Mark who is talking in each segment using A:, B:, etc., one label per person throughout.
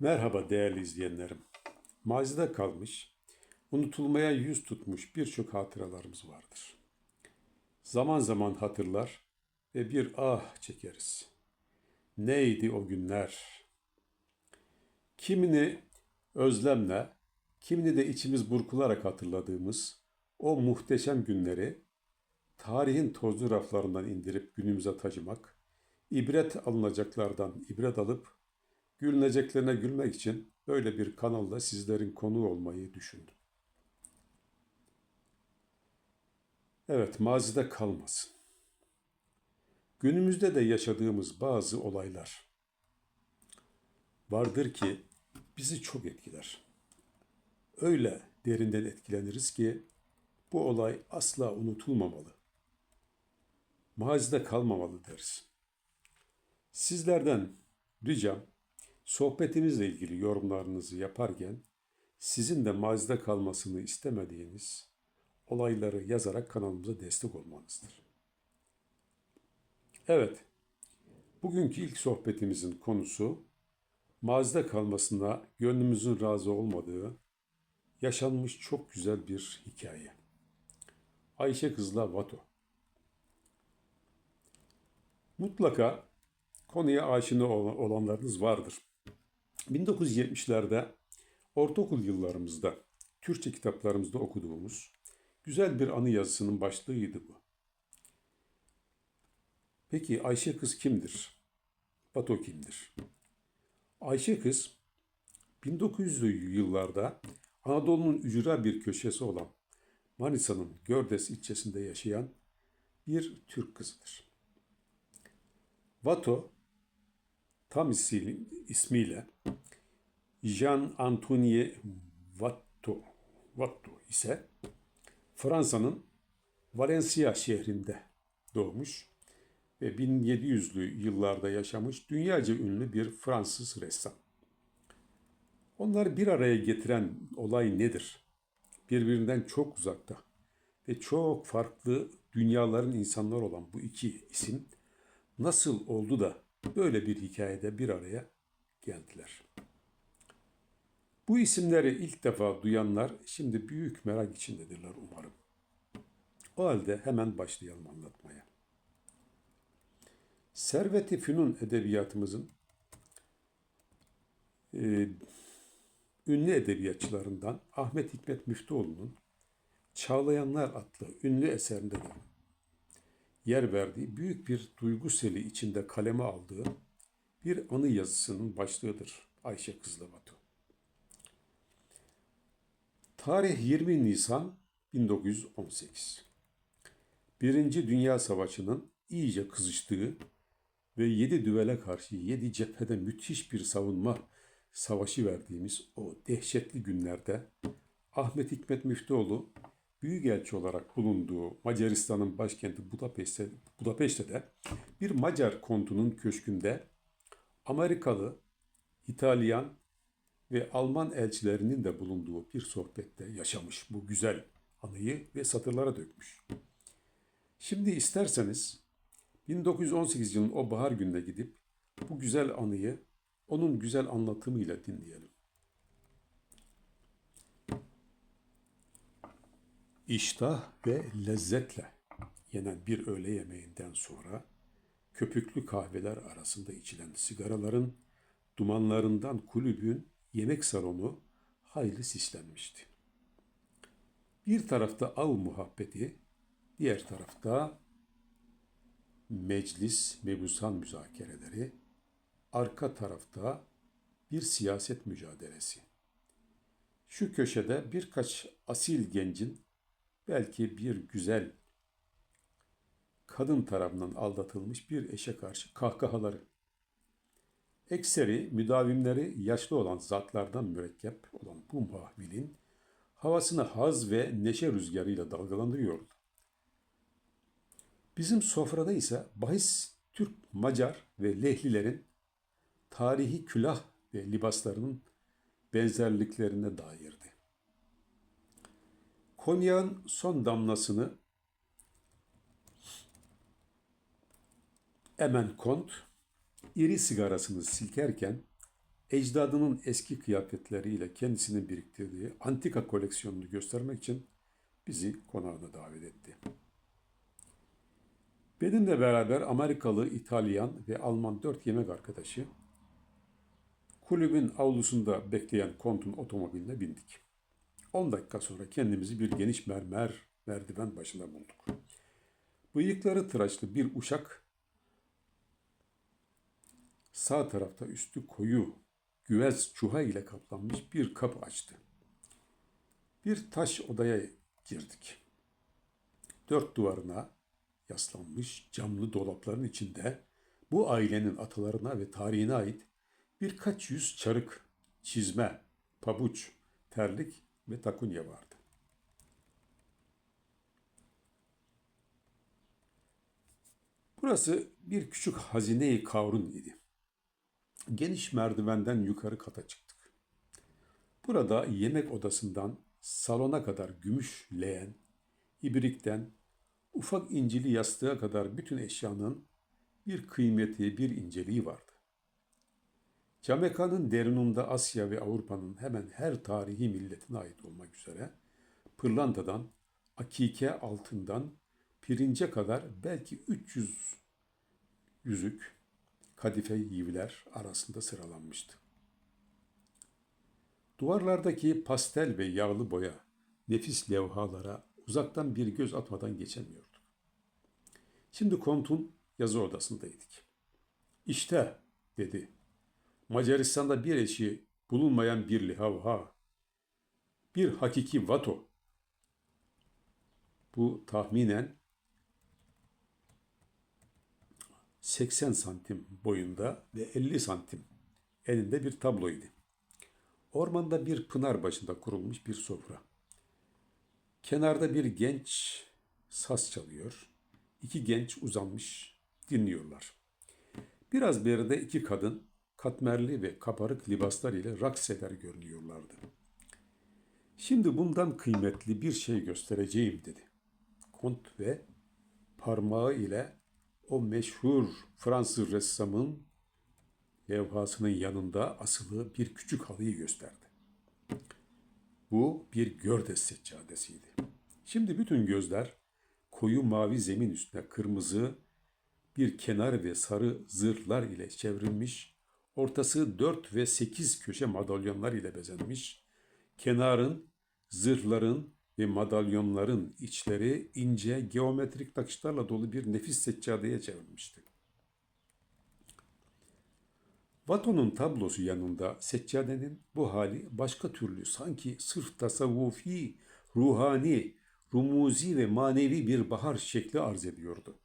A: Merhaba değerli izleyenlerim. Mazide kalmış, unutulmaya yüz tutmuş birçok hatıralarımız vardır. Zaman zaman hatırlar ve bir ah çekeriz. Neydi o günler? Kimini özlemle, kimini de içimiz burkularak hatırladığımız o muhteşem günleri tarihin tozlu raflarından indirip günümüze taşımak, ibret alınacaklardan ibret alıp gülüneceklerine gülmek için böyle bir kanalda sizlerin konu olmayı düşündüm. Evet, mazide kalmasın. Günümüzde de yaşadığımız bazı olaylar vardır ki bizi çok etkiler. Öyle derinden etkileniriz ki bu olay asla unutulmamalı. Mazide kalmamalı deriz. Sizlerden ricam sohbetimizle ilgili yorumlarınızı yaparken sizin de mazide kalmasını istemediğiniz olayları yazarak kanalımıza destek olmanızdır. Evet, bugünkü ilk sohbetimizin konusu mazide kalmasına gönlümüzün razı olmadığı yaşanmış çok güzel bir hikaye. Ayşe Kızla Vato. Mutlaka konuya aşina olanlarınız vardır. 1970'lerde ortaokul yıllarımızda Türkçe kitaplarımızda okuduğumuz güzel bir anı yazısının başlığıydı bu. Peki Ayşe kız kimdir? Bato kimdir? Ayşe kız 1900'lü yıllarda Anadolu'nun ücra bir köşesi olan Manisa'nın Gördes ilçesinde yaşayan bir Türk kızıdır. Vato tam ismiyle Jean Antoine Watteau, Watteau ise Fransa'nın Valencia şehrinde doğmuş ve 1700'lü yıllarda yaşamış dünyaca ünlü bir Fransız ressam. Onları bir araya getiren olay nedir? Birbirinden çok uzakta ve çok farklı dünyaların insanlar olan bu iki isim nasıl oldu da böyle bir hikayede bir araya geldiler. Bu isimleri ilk defa duyanlar şimdi büyük merak içindedirler umarım. O halde hemen başlayalım anlatmaya. Servet-i Fünun edebiyatımızın e, ünlü edebiyatçılarından Ahmet Hikmet Müftüoğlu'nun Çağlayanlar adlı ünlü eserinde de yer verdiği büyük bir duygu seli içinde kaleme aldığı bir anı yazısının başlığıdır Ayşe Kızlı Batu. Tarih 20 Nisan 1918. Birinci Dünya Savaşı'nın iyice kızıştığı ve yedi düvele karşı yedi cephede müthiş bir savunma savaşı verdiğimiz o dehşetli günlerde Ahmet Hikmet Müftüoğlu büyükelçi olarak bulunduğu Macaristan'ın başkenti Budapeşte, Budapeşte'de bir Macar kontunun köşkünde Amerikalı, İtalyan ve Alman elçilerinin de bulunduğu bir sohbette yaşamış bu güzel anıyı ve satırlara dökmüş. Şimdi isterseniz 1918 yılın o bahar gününe gidip bu güzel anıyı onun güzel anlatımıyla dinleyelim. İştah ve lezzetle yenen bir öğle yemeğinden sonra köpüklü kahveler arasında içilen sigaraların dumanlarından kulübün yemek salonu hayli sislenmişti. Bir tarafta av muhabbeti, diğer tarafta meclis, mebusan müzakereleri, arka tarafta bir siyaset mücadelesi. Şu köşede birkaç asil gencin belki bir güzel kadın tarafından aldatılmış bir eşe karşı kahkahaları. Ekseri müdavimleri yaşlı olan zatlardan mürekkep olan bu mahvilin havasını haz ve neşe rüzgarıyla dalgalandırıyordu. Bizim sofrada ise bahis Türk, Macar ve Lehlilerin tarihi külah ve libaslarının benzerliklerine dairdi. Konyağın son damlasını Emen Kont iri sigarasını silkerken ecdadının eski kıyafetleriyle kendisinin biriktirdiği antika koleksiyonunu göstermek için bizi konağına davet etti. Benimle beraber Amerikalı, İtalyan ve Alman dört yemek arkadaşı kulübün avlusunda bekleyen kontun otomobiline bindik. 10 dakika sonra kendimizi bir geniş mermer merdiven başında bulduk. Bıyıkları tıraşlı bir uşak sağ tarafta üstü koyu güvez çuha ile kaplanmış bir kapı açtı. Bir taş odaya girdik. Dört duvarına yaslanmış camlı dolapların içinde bu ailenin atalarına ve tarihine ait birkaç yüz çarık, çizme, pabuç, terlik ve takunya vardı. Burası bir küçük hazine-i kavrun idi. Geniş merdivenden yukarı kata çıktık. Burada yemek odasından salona kadar gümüş leğen, ibrikten ufak incili yastığa kadar bütün eşyanın bir kıymeti, bir inceliği vardı. Camekanın derinunda Asya ve Avrupa'nın hemen her tarihi milletine ait olmak üzere pırlantadan, akike altından pirince kadar belki 300 yüzük, kadife yivler arasında sıralanmıştı. Duvarlardaki pastel ve yağlı boya, nefis levhalara uzaktan bir göz atmadan geçemiyorduk. Şimdi kontun yazı odasındaydık. İşte dedi. Macaristan'da bir eşi bulunmayan bir levha. Bir hakiki vato. Bu tahminen 80 santim boyunda ve 50 santim elinde bir tabloydu. Ormanda bir pınar başında kurulmuş bir sofra. Kenarda bir genç saz çalıyor. İki genç uzanmış dinliyorlar. Biraz beride iki kadın katmerli ve kaparık libaslar ile raks eder görünüyorlardı. Şimdi bundan kıymetli bir şey göstereceğim dedi. Kont ve parmağı ile o meşhur Fransız ressamın levhasının yanında asılı bir küçük halıyı gösterdi. Bu bir gördes seccadesiydi. Şimdi bütün gözler koyu mavi zemin üstüne kırmızı bir kenar ve sarı zırhlar ile çevrilmiş, ortası dört ve sekiz köşe madalyonlar ile bezenmiş, kenarın, zırhların ve madalyonların içleri ince geometrik nakışlarla dolu bir nefis seccadeye çevrilmişti. Vato'nun tablosu yanında seccadenin bu hali başka türlü sanki sırf tasavvufi, ruhani, rumuzi ve manevi bir bahar şekli arz ediyordu.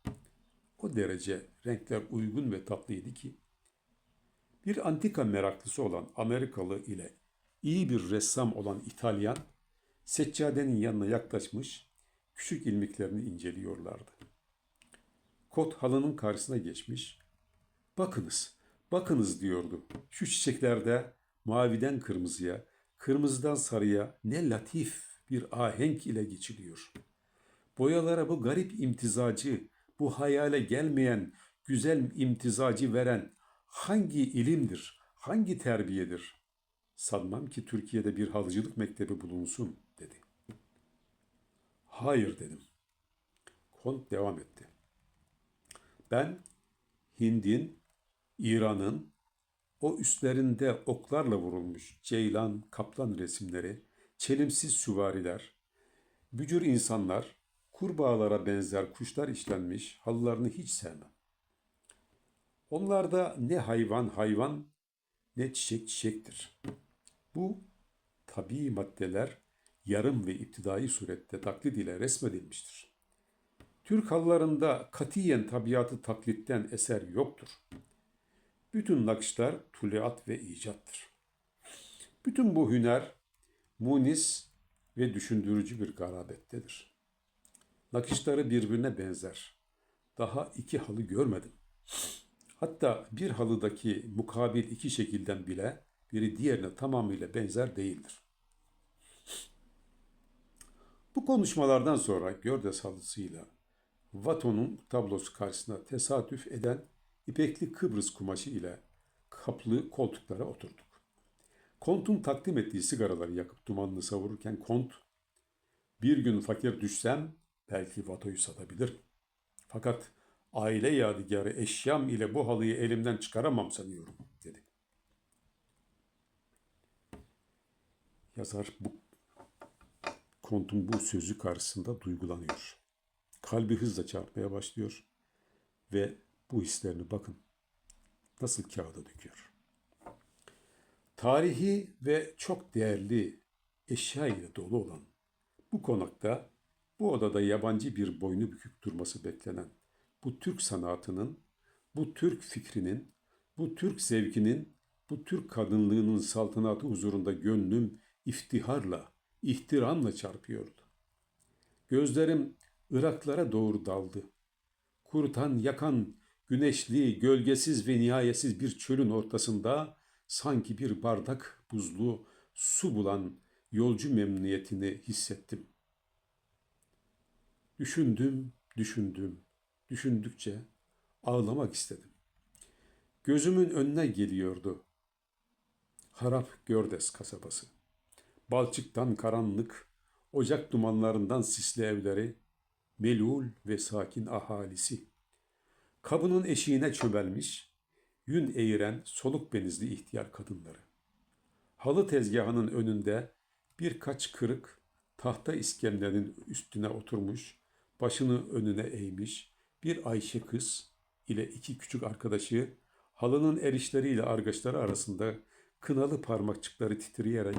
A: O derece renkler uygun ve tatlıydı ki bir antika meraklısı olan Amerikalı ile iyi bir ressam olan İtalyan seccadenin yanına yaklaşmış küçük ilmiklerini inceliyorlardı. Kot halının karşısına geçmiş. Bakınız, bakınız diyordu. Şu çiçeklerde maviden kırmızıya, kırmızıdan sarıya ne latif bir ahenk ile geçiliyor. Boyalara bu garip imtizacı, bu hayale gelmeyen güzel imtizacı veren hangi ilimdir, hangi terbiyedir? Sanmam ki Türkiye'de bir halıcılık mektebi bulunsun dedi. Hayır dedim. Kont devam etti. Ben Hind'in, İran'ın o üstlerinde oklarla vurulmuş ceylan, kaplan resimleri, çelimsiz süvariler, bücür insanlar, kurbağalara benzer kuşlar işlenmiş halılarını hiç sevmem. Onlarda ne hayvan hayvan ne çiçek çiçektir. Bu tabii maddeler yarım ve iptidai surette taklit ile resmedilmiştir. Türk halılarında katiyen tabiatı taklitten eser yoktur. Bütün nakışlar tuluat ve icattır. Bütün bu hüner munis ve düşündürücü bir garabettedir. Nakışları birbirine benzer. Daha iki halı görmedim. Hatta bir halıdaki mukabil iki şekilden bile biri diğerine tamamıyla benzer değildir. Bu konuşmalardan sonra Gördes halısıyla Vato'nun tablosu karşısına tesadüf eden ipekli Kıbrıs kumaşı ile kaplı koltuklara oturduk. Kont'un takdim ettiği sigaraları yakıp dumanını savururken Kont, bir gün fakir düşsem belki vatoyu satabilirim. Fakat aile yadigarı eşyam ile bu halıyı elimden çıkaramam sanıyorum dedi. Yazar bu Kont'un bu sözü karşısında duygulanıyor. Kalbi hızla çarpmaya başlıyor ve bu hislerini bakın nasıl kağıda döküyor. Tarihi ve çok değerli eşya ile dolu olan bu konakta bu odada yabancı bir boynu bükük durması beklenen bu Türk sanatının, bu Türk fikrinin, bu Türk zevkinin, bu Türk kadınlığının saltanatı huzurunda gönlüm iftiharla, ihtiramla çarpıyordu. Gözlerim Iraklara doğru daldı. Kurutan, yakan, güneşli, gölgesiz ve nihayetsiz bir çölün ortasında sanki bir bardak buzlu su bulan yolcu memnuniyetini hissettim. Düşündüm, düşündüm, düşündükçe ağlamak istedim. Gözümün önüne geliyordu. Harap Gördes kasabası. Balçıktan karanlık, ocak dumanlarından sisli evleri, melul ve sakin ahalisi. Kabının eşiğine çömelmiş, yün eğiren soluk benizli ihtiyar kadınları. Halı tezgahının önünde birkaç kırık tahta iskemlenin üstüne oturmuş, başını önüne eğmiş bir Ayşe kız ile iki küçük arkadaşı halının erişleriyle argaçları arasında kınalı parmakçıkları titreyerek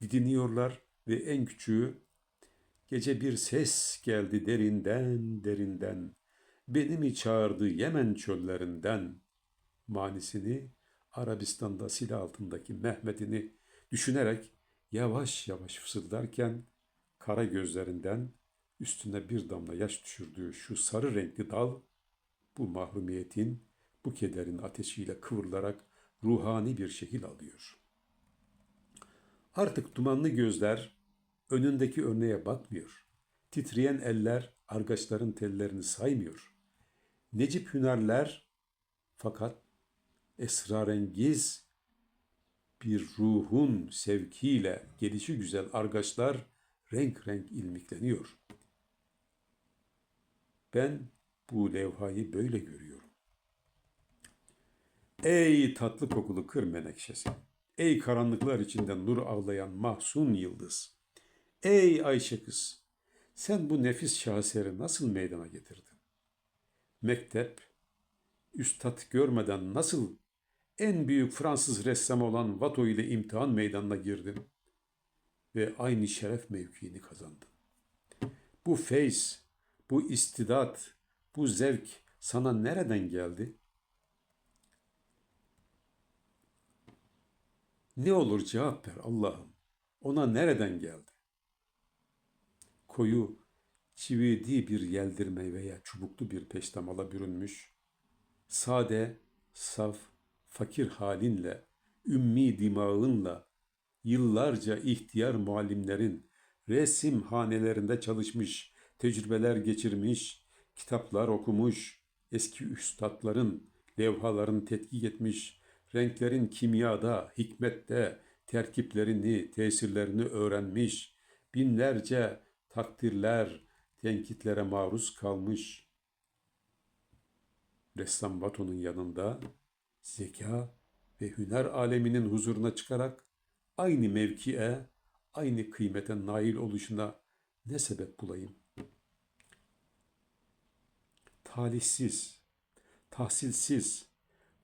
A: didiniyorlar ve en küçüğü gece bir ses geldi derinden derinden. Beni mi çağırdı Yemen çöllerinden? manisini Arabistan'da silah altındaki Mehmet'ini düşünerek yavaş yavaş fısıldarken kara gözlerinden üstüne bir damla yaş düşürdüğü şu sarı renkli dal bu mahrumiyetin, bu kederin ateşiyle kıvrılarak ruhani bir şekil alıyor. Artık dumanlı gözler önündeki örneğe bakmıyor. Titreyen eller argaçların tellerini saymıyor. Necip hünerler fakat esrarengiz bir ruhun sevkiyle gelişi güzel argaçlar renk renk ilmikleniyor. Ben bu levhayı böyle görüyorum. Ey tatlı kokulu kır menekşesi! Ey karanlıklar içinde nur ağlayan mahzun yıldız! Ey Ayşe kız! Sen bu nefis şaheseri nasıl meydana getirdin? Mektep, üstad görmeden nasıl en büyük Fransız ressam olan Watteau ile imtihan meydanına girdin ve aynı şeref mevkiini kazandın. Bu feyz, bu istidat, bu zevk sana nereden geldi? Ne olur cevap ver Allah'ım. Ona nereden geldi? Koyu, çividi bir yeldirme veya çubuklu bir peştemala bürünmüş, sade, saf, fakir halinle, ümmi dimağınla, yıllarca ihtiyar muallimlerin resim hanelerinde çalışmış, tecrübeler geçirmiş, kitaplar okumuş, eski üstadların levhalarını tetkik etmiş, renklerin kimyada, hikmette, terkiplerini, tesirlerini öğrenmiş, binlerce takdirler, tenkitlere maruz kalmış. Ressam Bato'nun yanında zeka ve hüner aleminin huzuruna çıkarak aynı mevkiye, aynı kıymete nail oluşuna ne sebep bulayım? Talihsiz, tahsilsiz,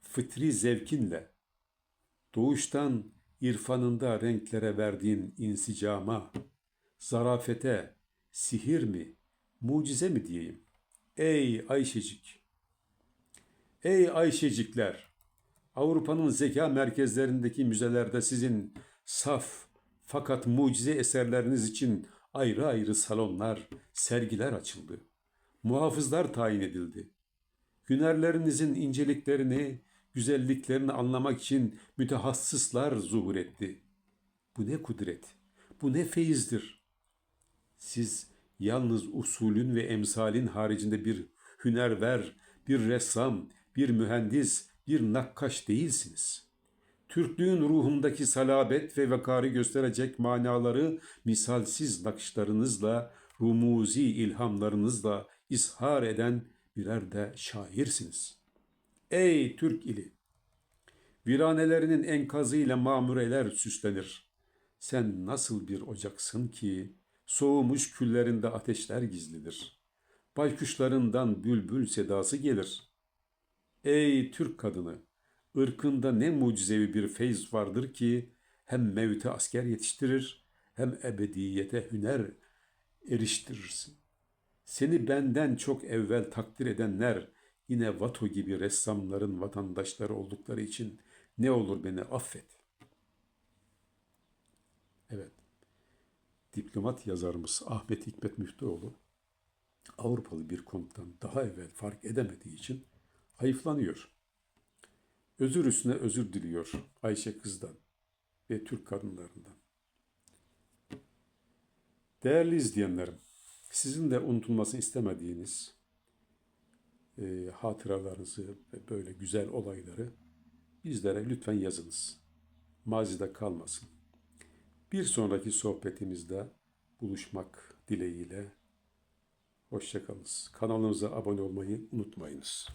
A: fıtri zevkinle, doğuştan irfanında renklere verdiğin insicama, zarafete, sihir mi, mucize mi diyeyim? Ey Ayşecik! Ey Ayşecikler! Avrupa'nın zeka merkezlerindeki müzelerde sizin saf fakat mucize eserleriniz için ayrı ayrı salonlar, sergiler açıldı. Muhafızlar tayin edildi. Hünerlerinizin inceliklerini, güzelliklerini anlamak için mütehassıslar zuhur etti. Bu ne kudret, bu ne feyizdir. Siz yalnız usulün ve emsalin haricinde bir hünerver, bir ressam, bir mühendis, bir nakkaş değilsiniz. Türklüğün ruhundaki salabet ve vakarı gösterecek manaları misalsiz nakışlarınızla, rumuzi ilhamlarınızla ishar eden birer de şairsiniz. Ey Türk ili! Viranelerinin enkazıyla mamureler süslenir. Sen nasıl bir ocaksın ki soğumuş küllerinde ateşler gizlidir. Baykuşlarından bülbül sedası gelir. Ey Türk kadını! ırkında ne mucizevi bir feyz vardır ki hem mevte asker yetiştirir hem ebediyete hüner eriştirirsin. Seni benden çok evvel takdir edenler yine Vato gibi ressamların vatandaşları oldukları için ne olur beni affet. Evet. Diplomat yazarımız Ahmet Hikmet Müftüoğlu Avrupalı bir komutan daha evvel fark edemediği için hayıflanıyor. Özür üstüne özür diliyor Ayşe kızdan ve Türk kadınlarından. Değerli izleyenlerim, sizin de unutulmasını istemediğiniz e, hatıralarınızı ve böyle güzel olayları bizlere lütfen yazınız. Mazide kalmasın. Bir sonraki sohbetimizde buluşmak dileğiyle hoşçakalınız. Kanalımıza abone olmayı unutmayınız.